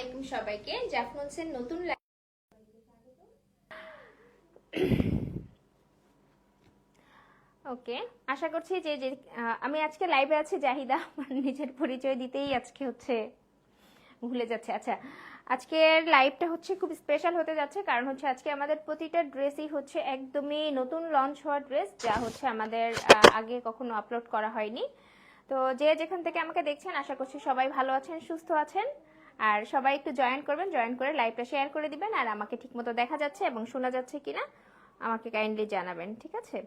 আলাইকুম সবাইকে। জাফনুনসের নতুন ওকে, আশা করছি যে আমি আজকে লাইভে আছি জাহিদা, আমার নিজের পরিচয় দিতেই আজকে হচ্ছে ভুলে যাচ্ছে। আচ্ছা আজকের লাইভটা হচ্ছে খুব স্পেশাল হতে যাচ্ছে, কারণ হচ্ছে আজকে আমাদের প্রতিটা ড্রেসই হচ্ছে একদমই নতুন লঞ্চ হওয়া ড্রেস যা হচ্ছে আমাদের আগে কখনো আপলোড করা হয়নি। তো যে যেখান থেকে আমাকে দেখছেন, আশা করছি সবাই ভালো আছেন, সুস্থ আছেন। আর সবাই একটু জয়েন করবেন জয়েন করে লাইভটা শেয়ার করে দিবেন আর আমাকে ঠিকমতো দেখা যাচ্ছে এবং শোনা যাচ্ছে কিনা আমাকে কাইন্ডলি জানাবেন, ঠিক আছে?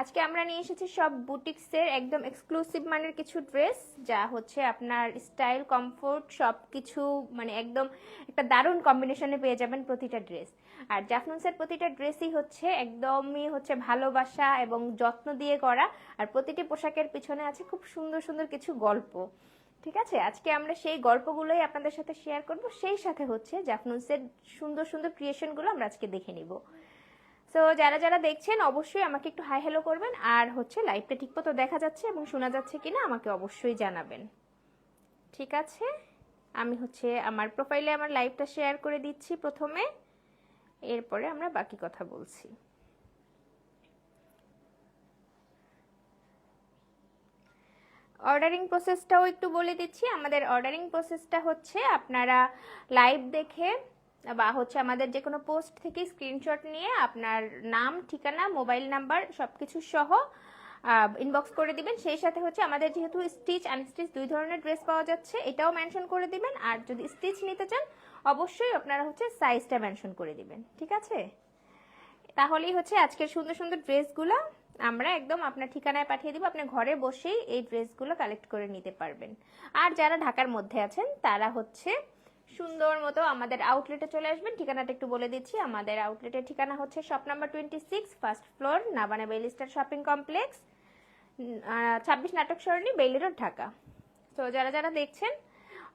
আজকে আমরা নিয়ে এসেছি সব বুটিক্সের একদম এক্সক্লুসিভ মানের কিছু ড্রেস যা হচ্ছে আপনার স্টাইল কমফোর্ট সব কিছু মানে একদম একটা দারুণ কম্বিনেশনে পেয়ে যাবেন প্রতিটা ড্রেস আর জাফনুন্সের প্রতিটা ড্রেসই হচ্ছে একদমই হচ্ছে ভালোবাসা এবং যত্ন দিয়ে করা, আর প্রতিটি পোশাকের পিছনে আছে খুব সুন্দর সুন্দর কিছু গল্প। ঠিক আছে? আজকে আমরা সেই গল্পগুলোই আপনাদের সাথে শেয়ার করব। সেই সাথে হচ্ছে জাফনুন্সের সুন্দর সুন্দর ক্রিয়েশনগুলো আমরা আজকে দেখে নিব। সো যারা যারা দেখছেন, অবশ্যই আমাকে একটু হাই হ্যালো করবেন। আর হচ্ছে লাইভটা ঠিকমতো দেখা যাচ্ছে এবং শোনা যাচ্ছে কিনা আমাকে অবশ্যই জানাবেন। ঠিক আছে? আমি হচ্ছে আমার প্রোফাইলে আমার লাইভটা শেয়ার করে দিচ্ছি প্রথমে। এরপরে আমরা বাকি কথা বলছি। অর্ডারিং প্রসেসটাও একটু বলে দিচ্ছি। আমাদের অর্ডারিং প্রসেসটা হচ্ছে আপনারা লাইভ দেখে বা হচ্ছে আমাদের যে কোনো পোস্ট থেকে স্ক্রিনশট নিয়ে আপনার নাম, ঠিকানা, মোবাইল নাম্বার সব কিছু সহ ইনবক্স করে দিবেন। সেই সাথে হচ্ছে আমাদের যেহেতু স্টিচ আনস্টিচ দুই ধরনের ড্রেস পাওয়া যাচ্ছে, এটাও মেনশন করে দিবেন। আর যদি স্টিচ নিতে চান, অবশ্যই আপনারা হচ্ছে সাইজটা মেনশন করে দিবেন। ঠিক আছে? তাহলেই হচ্ছে আজকের সুন্দর সুন্দর ড্রেসগুলো আমরা একদম আপনার ঠিকানায় পাঠিয়ে দিব, আপনি ঘরে বসেই এই ড্রেসগুলো কালেক্ট করে নিতে পারবেন। আর যারা ঢাকার মধ্যে আছেন, তারা হচ্ছে সুন্দর মতো আমাদের আউটলেটে চলে আসবেন। ঠিকানাটা একটু বলে দিচ্ছি, আমাদের আউটলেটের ঠিকানা হচ্ছে shop number twenty six first floor Nabana বেলিস্টার shopping complex ছাব্বিশ নাটক সরণি বেইলি রোড ঢাকা। তো যারা যারা দেখছেন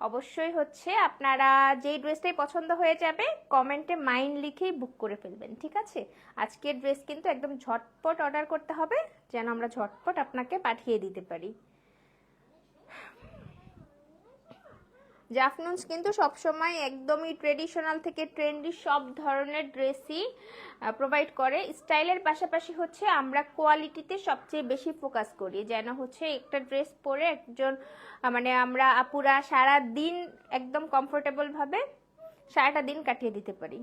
অবশ্যই হচ্ছে আপনারা যেই ড্রেসটাই পছন্দ হয়ে যাবে কমেন্টে মাইন্ড লিখেই বুক করে ফেলবেন, ঠিক আছে? আজকের ড্রেস কিন্তু একদম ঝটপট অর্ডার করতে হবে, যেন আমরা ঝটপট আপনাকে পাঠিয়ে দিতে পারি। জাফনুন্স কিন্তু সবসময় একদমই ট্রেডিশনাল থেকে ট্রেন্ডি সব ধরনের ড্রেসই প্রোভাইড করে। স্টাইলের পাশাপাশি হচ্ছে আমরা কোয়ালিটিতে সবচেয়ে বেশি ফোকাস করি। যেন হচ্ছে একটা ড্রেস পরে একজন মানে আমরা আপুরা সারা দিন একদম কমফোর্টেবল ভাবে সারাটা দিন কাটিয়ে দিতে পারি।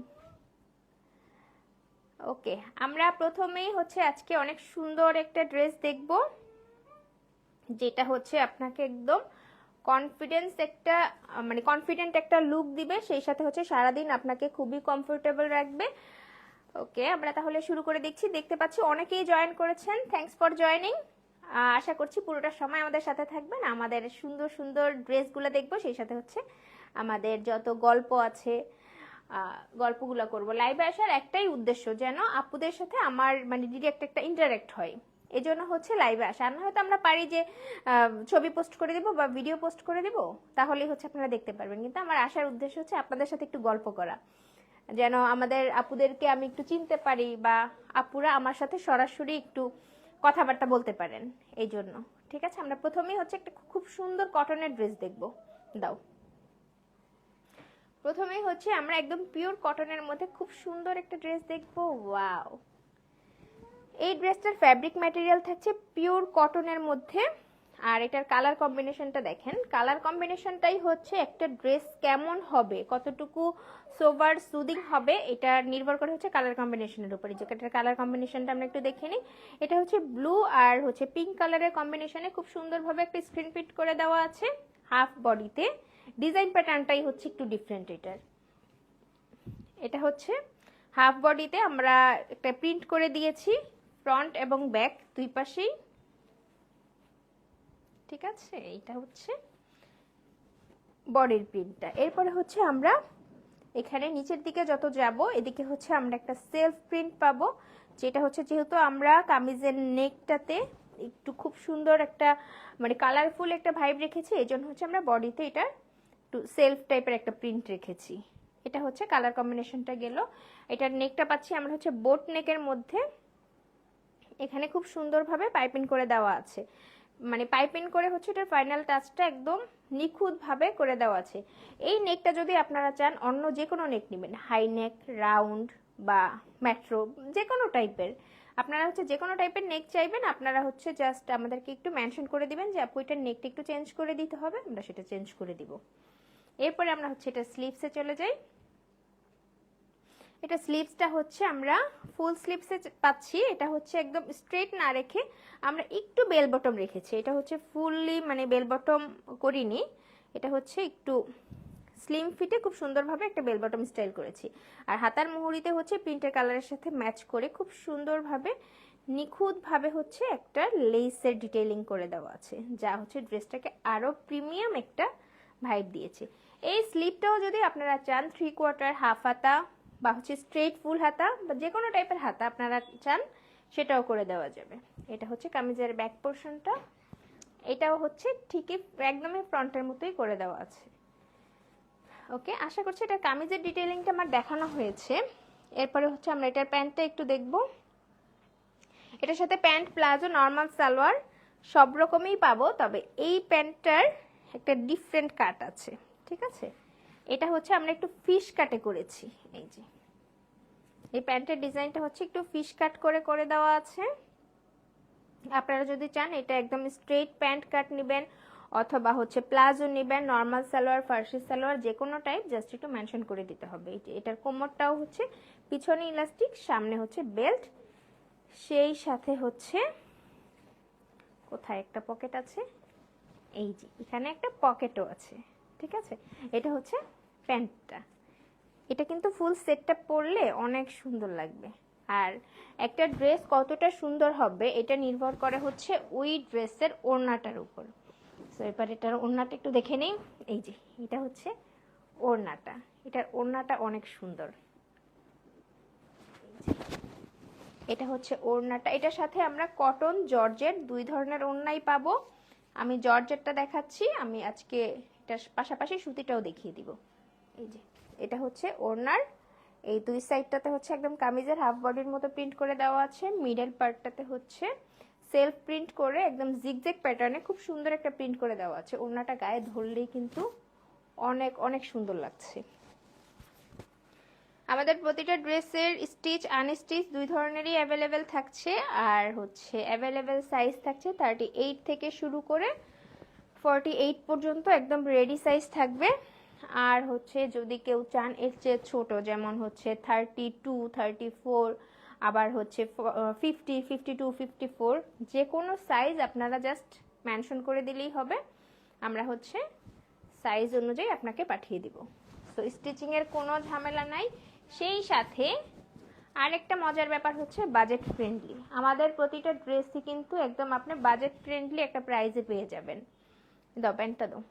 ওকে আমরা প্রথমেই হচ্ছে আজকে অনেক সুন্দর একটা ড্রেস দেখব, যেটা হচ্ছে আপনাকে একদম কনফিডেন্স একটা মানে কনফিডেন্ট একটা লুক দিবে, সেই সাথে হচ্ছে সারাদিন আপনাকে খুবই কমফোর্টেবল রাখবে। ওকে আমরা তাহলে শুরু করে দেখছি দেখতে পাচ্ছি অনেকেই জয়েন করেছেন। থ্যাংকস ফর জয়েনিং আশা করছি পুরোটা সময় আমাদের সাথে থাকবেন। আমাদের সুন্দর সুন্দর ড্রেসগুলো দেখব। সেই সাথে হচ্ছে আমাদের যত গল্প আছে গল্পগুলো করব। লাইভে আসার একটাই উদ্দেশ্য যেন আপুদের সাথে আমার মানে ডিরেক্ট একটা ইন্টারেক্ট হয়। এই জন্য হচ্ছে লাইভে আসা। না হয়তো আমরা পারি যে ছবি পোস্ট করে দিব বা ভিডিও পোস্ট করে দিব, তাহলেই হচ্ছে আপনারা দেখতে পারবেন। কিন্তু আমার আসার উদ্দেশ্য হচ্ছে আপনাদের সাথে একটু গল্প করা। যেন আমাদের আপুদেরকে আমি একটু চিনতে পারি বা আপুরা আমার সাথে সরাসরি একটু কথাবার্তা বলতে পারেন, এই জন্য। ঠিক আছে? আমরা প্রথমেই হচ্ছে একটা খুব সুন্দর কটনের ড্রেস দেখব। দাও। প্রথমেই হচ্ছে আমরা একদম পিওর কটনের মধ্যে খুব সুন্দর একটা ড্রেস দেখব। ওয়াও এই ড্রেসটার ফ্যাব্রিক ম্যাটেরিয়াল থাকছে পিওর কটনের মধ্যে। আর এটার কালার কম্বিনেশনটা দেখেন। কালার কম্বিনেশনটাই হচ্ছে একটা ড্রেস কেমন হবে, কতটুকু সোভার সুদিং হবে, এটা নির্ভর করে হচ্ছে কালার কম্বিনেশনের উপরে। যে এটার কালার কম্বিনেশনটা আমরা একটু দেখে নিই। এটা হচ্ছে ব্লু আর হচ্ছে পিঙ্ক কালারের কম্বিনেশনে খুব সুন্দরভাবে একটা স্ক্রিন ফিট করে দেওয়া আছে হাফ বডিতে ডিজাইন প্যাটার্নটাই হচ্ছে একটু ডিফারেন্ট এটার। এটা হচ্ছে হাফ বডিতে আমরা একটা প্রিন্ট করে দিয়েছি। ফ্রন্ট এবং ব্যাক দুই পাশেই। ঠিক আছে? এইটা হচ্ছে বডির প্রিন্টটা এরপরে হচ্ছে আমরা এখানে নিচের দিকে যত যাব, এদিকে হচ্ছে আমরা একটা সেলফ প্রিন্ট পাবো, যেটা হচ্ছে যেহেতু আমরা কামিজের নেকটাতে একটু খুব সুন্দর একটা মানে কালারফুল একটা ভাইব রেখেছি এই জন্য হচ্ছে আমরা বডিতে এটা একটু সেলফ টাইপের একটা প্রিন্ট রেখেছি। এটা হচ্ছে কালার কম্বিনেশনটা গেল। এটার নেকটা পাচ্ছি আমরা হচ্ছে বোট নেকের মধ্যে। এখানে খুব সুন্দরভাবে পাইপিং করে দেওয়া আছে। মানে পাইপিং করে হচ্ছে এটার ফাইনাল টাচটা একদম নিখুঁতভাবে করে দেওয়া আছে। এই নেকটা যদি আপনারা চান, অন্য যে কোনো নেক নেবেন। হাই নেক রাউন্ড বা মেট্রো যে কোনো টাইপের আপনারা হচ্ছে যে কোনো টাইপের নেক চাইবেন, আপনারা হচ্ছে জাস্ট আমাদেরকে একটু মেনশন করে দিবেন যে, আপু, এটার নেকটা একটু চেঞ্জ করে দিতে হবে, আমরা সেটা চেঞ্জ করে দিব। এরপরে আমরা হচ্ছে এটা স্লিভসে চলে যাই। এটা স্লিভসটা হচ্ছে আমরা ফুল স্লিভসে পাচ্ছি। এটা হচ্ছে একদম স্ট্রেট না রেখে আমরা একটু বেল বটম রেখেছি। এটা হচ্ছে ফুললি মানে বেল বটম করিনি। এটা হচ্ছে একটু স্লিম ফিটে খুব সুন্দরভাবে একটা বেল বটম স্টাইল করেছি। আর হাতার মুহুরিতে হচ্ছে প্রিন্টের কালারের সাথে ম্যাচ করে খুব সুন্দরভাবে নিখুঁতভাবে হচ্ছে একটা লেসের ডিটেলিং করে দেওয়া আছে, যা হচ্ছে ড্রেসটাকে আরও প্রিমিয়াম একটা ভাইব দিয়েছে। এই স্লিপটাও যদি আপনারা চান থ্রি কোয়ার্টার হাফ হাতা বা হচ্ছে স্ট্রেট ফুল হাতা বা যে কোনো টাইপের হাতা আপনারা চান, সেটাও করে দেওয়া যাবে। এটা হচ্ছে কামিজের ব্যাক পোর্শনটা এটাও হচ্ছে ঠিকই একদমই ফ্রন্টের মতোই করে দেওয়া আছে। ওকে, আশা করছি এটা কামিজের ডিটেলিংটা আমার দেখানো হয়েছে। এরপরে হচ্ছে আমরা এটার প্যান্টটা একটু দেখব। এটার সাথে প্যান্ট, প্লাজো নর্মাল সালোয়ার সব রকমই পাবো, তবে এই প্যান্টটার একটা ডিফারেন্ট কাট আছে। ঠিক আছে? এটা হচ্ছে আমরা একটু ফিশ কাটে করেছি। এই যে। এই প্যান্টের ডিজাইনটা হচ্ছে একটু ফিশ কাট করে করে দেওয়া আছে। আপনারা যদি চান, এটা একদম স্ট্রেট প্যান্ট কাট নেবেন, অথবা হচ্ছে প্লাজো নেবেন নর্মাল সালোয়ার, ফার্সি সালোয়ার যে কোনো টাইপ জাস্ট একটু মেনশন করে দিতে হবে। এটার কোমরটাও হচ্ছে, পিছনে ইলাস্টিক সামনে হচ্ছে বেল্ট সেই সাথে হচ্ছে, কোথায় একটা পকেট আছে? এই যে, এখানে একটা পকেটও আছে। ঠিক আছে? এটা হচ্ছে প্যান্টটা। এটা কিন্তু ফুল সেটটা পরলে অনেক সুন্দর লাগবে। আর একটা ড্রেস কতটা সুন্দর হবে, এটা নির্ভর করে হচ্ছে ওই ড্রেসের ওড়নাটার উপর। সো এবার এটার ওড়নাটা একটু দেখে নিই। এই যে, এটা হচ্ছে ওড়নাটা। এটার ওড়নাটা অনেক সুন্দর। এটা হচ্ছে ওড়নাটা। এটার সাথে আমরা কটন, জর্জেট দুই ধরনের ওড়নাই পাবো। আমি জর্জেটটা দেখাচ্ছি। আমি আজকে এটার পাশাপাশি সুতিটাও দেখিয়ে দিব। এই যে, এটা হচ্ছে ওড়নার। এই দুই সাইডটাতে হচ্ছে একদম কামিজের হাফ বডির মতো প্রিন্ট করে দেওয়া আছে। মিডল পার্টটাতে হচ্ছে সেলফ প্রিন্ট করে একদম জিগজেগ প্যাটার্নে খুব সুন্দর একটা প্রিন্ট করে দেওয়া আছে। ওড়নাটা গায়ে ধরলেই কিন্তু অনেক অনেক সুন্দর লাগছে। আমাদের প্রতিটা ড্রেসের স্টিচ আনস্টিচ দুই ধরনেরই অ্যাভেলেবেল থাকছে। আর হচ্ছে অ্যাভেলেবেল সাইজ থাকছে থার্টি এইট থেকে শুরু করে ফর্টি এইট পর্যন্ত একদম রেডি সাইজ থাকবে। আর হচ্ছে যদি কেউ চান এর চেয়ে ছোট, যেমন হচ্ছে থার্টি টু থার্টি ফোর আবার হচ্ছে fifty fifty two fifty four যে কোনো সাইজ আপনারা জাস্ট মেনশন করে দিলেই হবে। আমরা হচ্ছে সাইজ অনুযায়ী আপনাকে পাঠিয়ে দিব। তো স্টিচিংয়ের কোনো ঝামেলা নাই। সেই সাথে আরেকটা মজার ব্যাপার হচ্ছে বাজেট ফ্রেন্ডলি আমাদের প্রতিটা ড্রেসই কিন্তু একদম আপনি বাজেট ফ্রেন্ডলি একটা প্রাইজে পেয়ে যাবেন। দাও, প্যান্টটা দাও।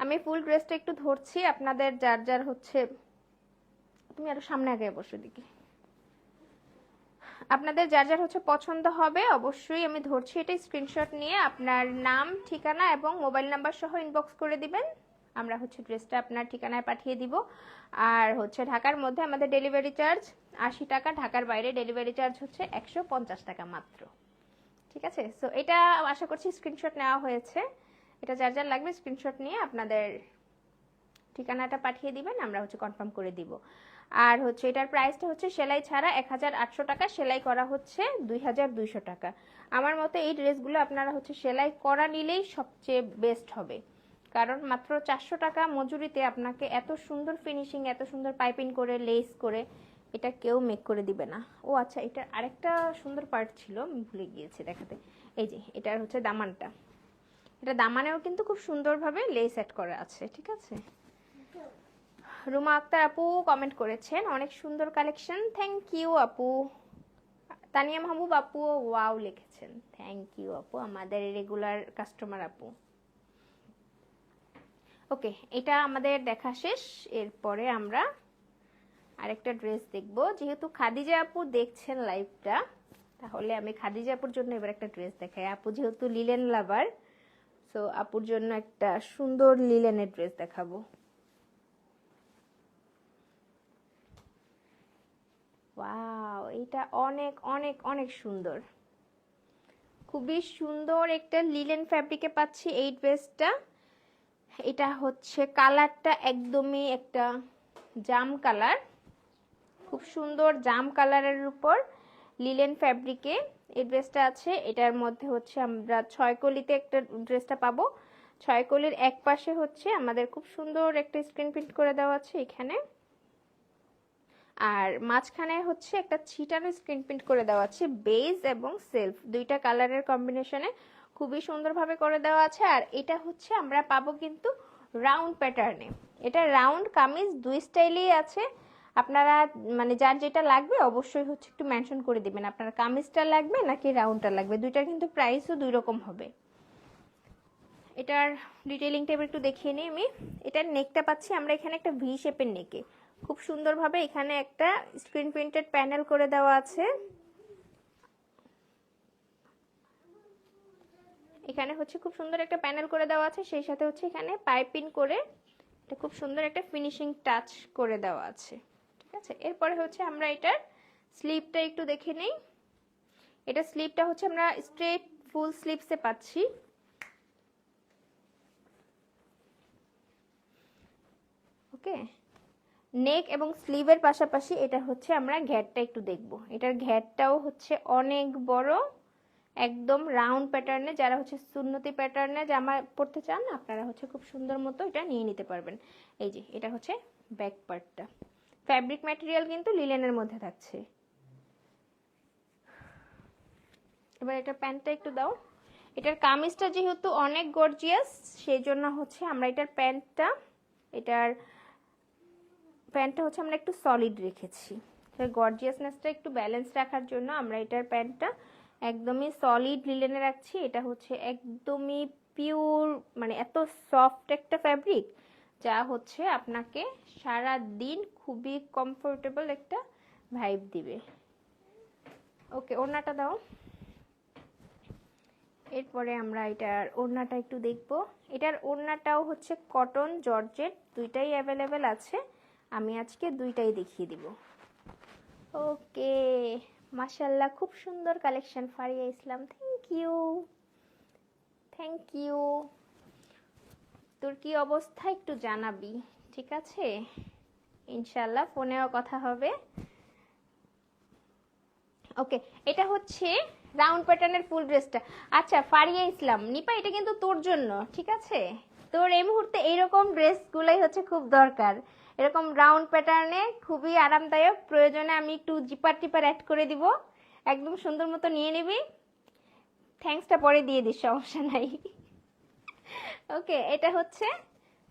আমি ফুল ড্রেসটা একটু ধরছি, আপনাদের যার যার হচ্ছে, তুমি আরও সামনে আগে বসে দিকে আপনাদের যার যার হচ্ছে পছন্দ হবে, অবশ্যই আমি ধরছি এটা স্ক্রিনশট নিয়ে, আপনার নাম, ঠিকানা এবং মোবাইল নাম্বার সহ ইনবক্স করে দিবেন। আমরা হচ্ছে ড্রেসটা আপনার ঠিকানায় পাঠিয়ে দিব। আর হচ্ছে ঢাকার মধ্যে আমাদের ডেলিভারি চার্জ আশি টাকা, ঢাকার বাইরে ডেলিভারি চার্জ হচ্ছে একশো পঞ্চাশ টাকা মাত্র। ঠিক আছে? সো এটা আশা করছি স্ক্রিনশট নেওয়া হয়েছে। এটা যার যার লাগবে স্ক্রিনশট নিয়ে আপনাদের ঠিকানাটা পাঠিয়ে দিবেন, আমরা হচ্ছে কনফার্ম করে দিব। আর হচ্ছে এটার প্রাইসটা হচ্ছে সেলাই ছাড়া এক হাজার আটশো টাকা, সেলাই করা হচ্ছে দুই হাজার দুইশো টাকা। আমার মতে এই ড্রেসগুলো আপনারা হচ্ছে সেলাই করা নিলেই সবচেয়ে বেস্ট হবে। কারণ মাত্র চারশো টাকা মজুরিতে আপনাকে এত সুন্দর ফিনিশিং এত সুন্দর পাইপিং করে লেস করে এটা কেউ মেক করে দিবে না। ও আচ্ছা এটার আরেকটা সুন্দর পার্ট ছিল, আমি ভুলে গিয়েছি দেখাতে। এই যে, এটার হচ্ছে দামানটা। এটা দামানেও কিন্তু খুব সুন্দরভাবে লেস সেট করা আছে, ঠিক আছে? রুমা আক্তার আপু কমেন্ট করেছেন, অনেক সুন্দর কালেকশন থ্যাংক ইউ আপু। তানিয়া মাহবুব আপু ওয়াও লিখেছেন। থ্যাংক ইউ আপু, আমাদের রেগুলার কাস্টমার আপু। ওকে এটা আমাদের দেখা শেষ। এরপরে আমরা আরেকটা ড্রেস দেখব। যেহেতু খাদিজা আপু দেখছেন লাইভটা তাহলে আমি খাদিজা আপুর জন্য এবার একটা ড্রেস দেখাই। আপু যেহেতু লিলেন লাভার সো আপুর জন্য একটা সুন্দর লিলেনের ড্রেস দেখাবো। ওয়াও এটা অনেক অনেক অনেক সুন্দর। খুবই সুন্দর একটা লিলেন ফ্যাব্রিকে পাচ্ছি এই ড্রেসটা। এটা হচ্ছে কালারটা একদমই একটা জাম কালার খুব সুন্দর জাম কালারের উপর লিলেন ফ্যাব্রিকে। এই ড্রেসটা আছে, এটার মধ্যে হচ্ছে আমরা ছয় কলিতে একটা ড্রেসটা পাবো। ছয় কলির এক পাশে হচ্ছে আমাদের খুব সুন্দর একটা স্ক্রিন প্রিন্ট করে দেওয়া আছে এখানে। আর মাঝখানে হচ্ছে একটা ছিটানো স্ক্রিন প্রিন্ট করে দেওয়া আছে, বেজ এবং সেলফ। দুইটা কালারের কম্বিনেশনে খুবই সুন্দরভাবে করে দেওয়া আছে। আর এটা হচ্ছে আমরা পাবো কিন্তু রাউন্ড প্যাটার্নে। এটা রাউন্ড কামিজ, দুই স্টাইলেই আছে। আপনারা মানে যার যেটা লাগবে অবশ্যই হচ্ছে একটু মেনশন করে দিবেন। আপনার কামিজটা লাগবে নাকি রাউন্ডটা লাগবে? দুইটার কিন্তু প্রাইসও দুই রকম হবে। এটার ডিটেলিংটা এবার একটু দেখিয়ে নিই আমি। এটার নেকটা পাচ্ছি আমরা এখানে একটা ভি শেপের নেকে খুব সুন্দরভাবে এখানে একটা স্ক্রিন প্রিন্টেড প্যানেল করে দেওয়া আছে। এখানে হচ্ছে খুব সুন্দর একটা প্যানেল করে দেওয়া আছে, সেই সাথে হচ্ছে এখানে পাইপিং করে এটা খুব সুন্দর একটা ফিনিশিং টাচ করে দেওয়া আছে। ঠিক আছে? এরপরে হচ্ছে আমরা এটার স্লিপটা একটু দেখে নেই। এটা স্লিপটা হচ্ছে আমরা স্ট্রেট ফুল স্লিপসে পাচ্ছি। ওকে? নেক এবং স্লিভের পাশাপাশি এটা হচ্ছে আমরা ঘ্যাটটা একটু দেখব। এটার ঘ্যাটটাও হচ্ছে অনেক বড়, একদম রাউন্ড প্যাটার্নে যারা হচ্ছে সুন্নতি প্যাটার্নে জামা পরতে চান, আপনারা হচ্ছে খুব সুন্দর মতো এটা নিয়ে নিতে পারবেন। এই যে, এটা হচ্ছে ব্যাক পার্টটা ফ্যাব্রিক ম্যাটেরিয়াল কিন্তু লিলেনের মধ্যে থাকছে। এবার এটা প্যান্টটা একটু দাও। এটার কামিজটা যেহেতু অনেক গর্জিয়াস সেই জন্য হচ্ছে আমরা এটার প্যান্টটা এটার প্যান্টটা হচ্ছে আমরা একটু সলিড রেখেছি। গর্জিয়াসনেসটা একটু ব্যালেন্স রাখার জন্য আমরা এটার প্যান্টটা একদমই সলিড লিলেনে রাখছি। এটা হচ্ছে একদমই পিওর মানে এত সফট একটা ফ্যাব্রিক যা হচ্ছে আপনাকে সারা দিন খুবই কমফোর্টেবল একটা ভাইব দিবে। ওকে ওড়নাটা দাও। এরপরে আমরা এটার ওড়নাটা একটু দেখব। এটার ওড়নাটাও হচ্ছে কটন জর্জেট দুইটাই অ্যাভেলেবেল আছে। আমি আজকে দুইটাই দেখিয়ে দিব। ওকে মাশাল্লাহ খুব সুন্দর collection Faria Islam thank you thank you তোর কি অবস্থা একটু জানাবি, ঠিক আছে? ইনশাল্লাহ ফোনেও কথা হবে। ওকে, এটা হচ্ছে রাউন্ড প্যাটার্নের ফুল ড্রেসটা। আচ্ছা ফারিয়া ইসলাম, নিপা, এটা কিন্তু তোর জন্য, ঠিক আছে? তোর এই মুহূর্তে এইরকম ড্রেসগুলোই হচ্ছে খুব দরকার। এরকম রাউন্ড প্যাটার্নে খুবই আরামদায়ক, প্রয়োজনে আমি একটু জিপার টিপার অ্যাড করে দিব। একদম সুন্দর মতো নিয়ে নিবি। থ্যাঙ্কসটা পরে দিয়ে দিস, সমস্যা নাই। ওকে, এটা হচ্ছে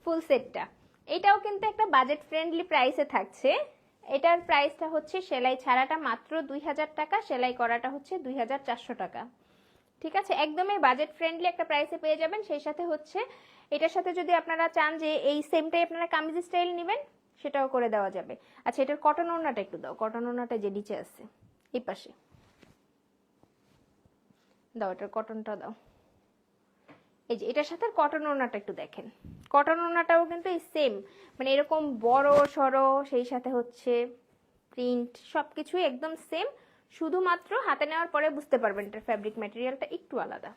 ফুল সেটটা। এটাও কিন্তু একটা বাজেট ফ্রেন্ডলি প্রাইসে থাকছে। এটার প্রাইসটা হচ্ছে সেলাই ছাড়াটা মাত্র দুই হাজার টাকা, সেলাই করাটা হচ্ছে দুই হাজার চারশো টাকা। ঠিক আছে? একদমই বাজেট ফ্রেন্ডলি একটা প্রাইসে পেয়ে যাবেন। সেই সাথে হচ্ছে এটার সাথে যদি আপনারা চান যে এই সেমটাই আপনারা কামিজ স্টাইল নেবেন, সেটাও করে দেওয়া যাবে। আচ্ছা এটার কটন ওড়নাটা একটু দাও। কটন ওনাটা যে নিচে আছে, এই পাশে। দাও, এটার কটনটা দাও। এই যে, এটার সাথে কটন ওড়নাটা একটু দেখেন। কটন ওনাটাও কিন্তু এই সেম মানে এরকম বড় সড়ো সেই সাথে হচ্ছে প্রিন্ট সব কিছুই একদম সেম শুধুমাত্র হাতে নেওয়ার পরে বুঝতে পারবেন এটার ফ্যাব্রিক ম্যাটেরিয়ালটা একটু আলাদা।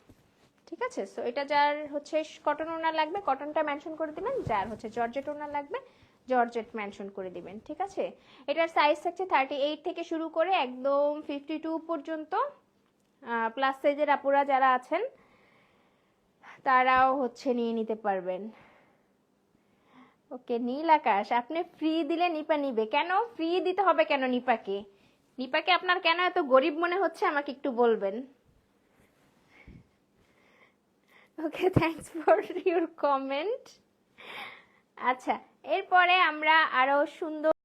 ঠিক আছে? সো এটা যার হচ্ছে কটন ওনার লাগবে কটনটা মেনশন করে দিবেন, যার হচ্ছে জর্জেট ওনার লাগবে জর্জেট মেনশন করে দিবেন। ঠিক আছে? এটার সাইজ থাকছে থার্টি এইট থেকে শুরু করে একদম ফিফটি টু পর্যন্ত প্লাস সাইজের আপুরা যারা আছেন তারাও হচ্ছে নিয়ে নিতে পারবেন। ওকে, নীল আকাশ, আপনি ফ্রি দিলে নিপা নিবে। কেন? ফ্রি দিতে হবে কেন নিপাকে? নিপাকে আপনার কেন এত গরিব মনে হচ্ছে? আমাকে একটু বলবেন। Okay thanks for your comment আচ্ছা এরপরে আমরা আরও সুন্দর